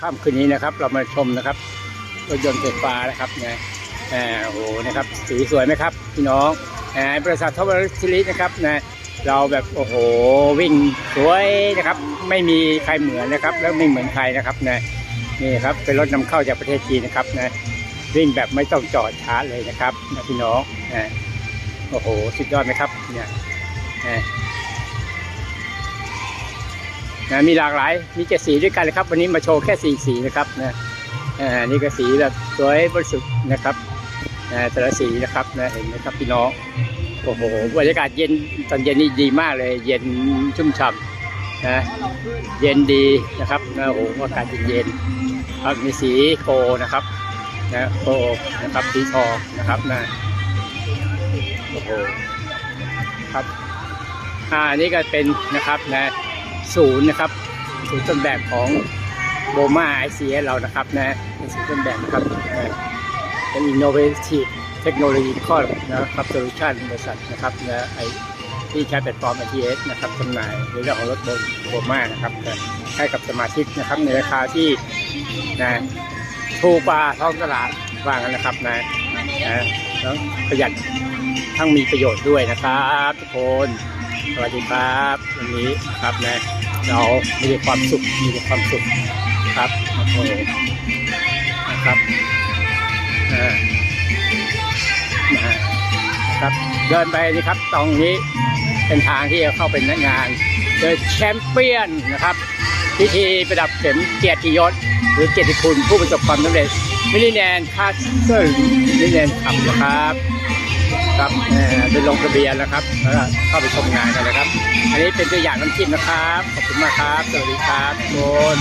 ค่ำคืนนี้นะครับ เรามาชมนะครับรถยนต์ไฟฟ้านะครับนะอ่าโอ้โหนะครับสีสวยไหมครับพี่น้องอ่าบริษัททวารชิลินะครับนะเราแบบโอ้โหวิ่งสวยนะครับ ไม่มีใครเหมือนนะครับ แล้วไม่เหมือนใครนะครับนะนี่ครับเป็นรถนำเข้าจากประเทศจีนนะครับนะวิ่งแบบไม่ต้องจอดชาร์จเลยนะครับนะพี่น้องนะโอ้โหสุดยอดไหมครับเนี่ยนะ นะมีหลากหลายมีเจ็ดสีด้วยกันเลยครับ วันนี้มาโชว์แค่สี่สีนะครับนะอ่านี่ก็สีแบบสวยบริสุทธิ์นะครับอ่าแต่ละสีนะครับนะเห็นไหมครับพี่น้องโอ้โหบรรยากาศเย็นตอนเย็นนี่ดีมากเลย เย็นชุ่มฉ่ำนะเย็นดีนะครับนะโอ้โหอากาศเย็นๆครับมีสีโกนะครับนะโกนะครับสีทองนะครับนะโอ้โหครับอ่านี่ก็เป็นนะครับนะ ศูนย์นะครับศูนย์ต้นแบบของโบมาไอซีเรานะครับนะเป็นศูนย์ต้นแบบนะครับเป็น innovative technology ข้อนะครับ solution บริษัทนะครับนะไอที่ใช้แพลตฟอร์ม ITS นะครับจำหน่ายในเรื่องของรถโบมานะครับให้กับสมาชิกนะครับในราคาที่นะถูกกว่าท้องตลาดว่างันนะครับนะนะแล้วประหยัดทั้งมีประโยชน์ด้วยนะครับทุกคน สวัสดีครับวันนี้นะครับนะเรามีความสุขมีความสุขครับโอ้โหนะครับนะครับเดินไปนี่ครับตรงนี้เป็นทางที่จะเข้าเป็นนักงานเดอะแชมเปี้ยนนะครับพิธีประดับเข็มเกียรติยศ หรือเกียรติคุณผู้ประสบความสำเร็จมิลิแนนคาสเซิลมิลิแนนขับนะครับ ครับไปลงทะเบียนแล้วครับแล้วก็เข้าไปชมงานกันนะครับ อันนี้เป็นตัวอย่างน้ำจิ้มนะครับ ขอบคุณมากครับ สวัสดีครับทุกคน